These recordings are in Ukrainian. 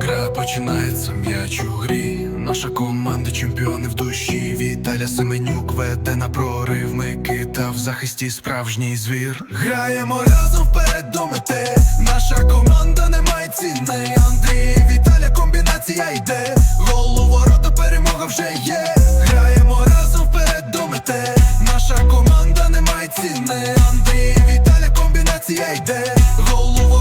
Гра починається м'яч у грі. Наша команда чемпіони в душі. Віталя Семенюк веде на прорив. Микита в захисті справжній звір. Граємо разом вперед до мети. Наша команда не має ціни. Андрій, Віталя, комбінація йде. Гол у ворота, перемога вже є. Граємо разом вперед до мети. Наша команда не має ціни. Андрій, Віталя, комбінація йде. Гол у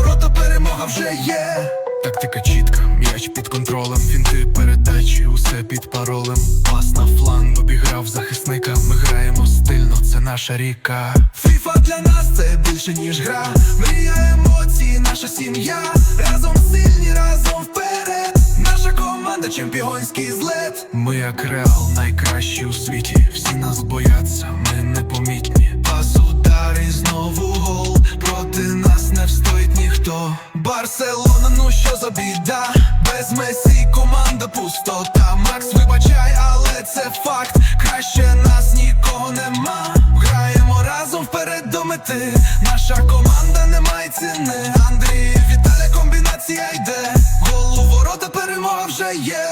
ворота, вже є. Тактика чітка, м'яч під контролем, фінти передачі, усе під паролем. Пас на фланг, обіграв захисника. Ми граємо стильно, це наша ріка. Фіфа для нас це більше ніж гра. Мрія емоції, наша сім'я. Разом сильні, разом вперед. Наша команда чемпіонський злет. Ми як реал, найкращі у світі. Всі нас бояться, ми непомітні. Пас удар і знову гол. Барселона, ну що за біда? Без Месі команда пустота. Макс, вибачай, але це факт. Краще нас нікого нема. Граємо разом вперед до мети. Наша команда не має ціни. Андрій, Віталя, комбінація йде. Гол у ворота перемога вже є.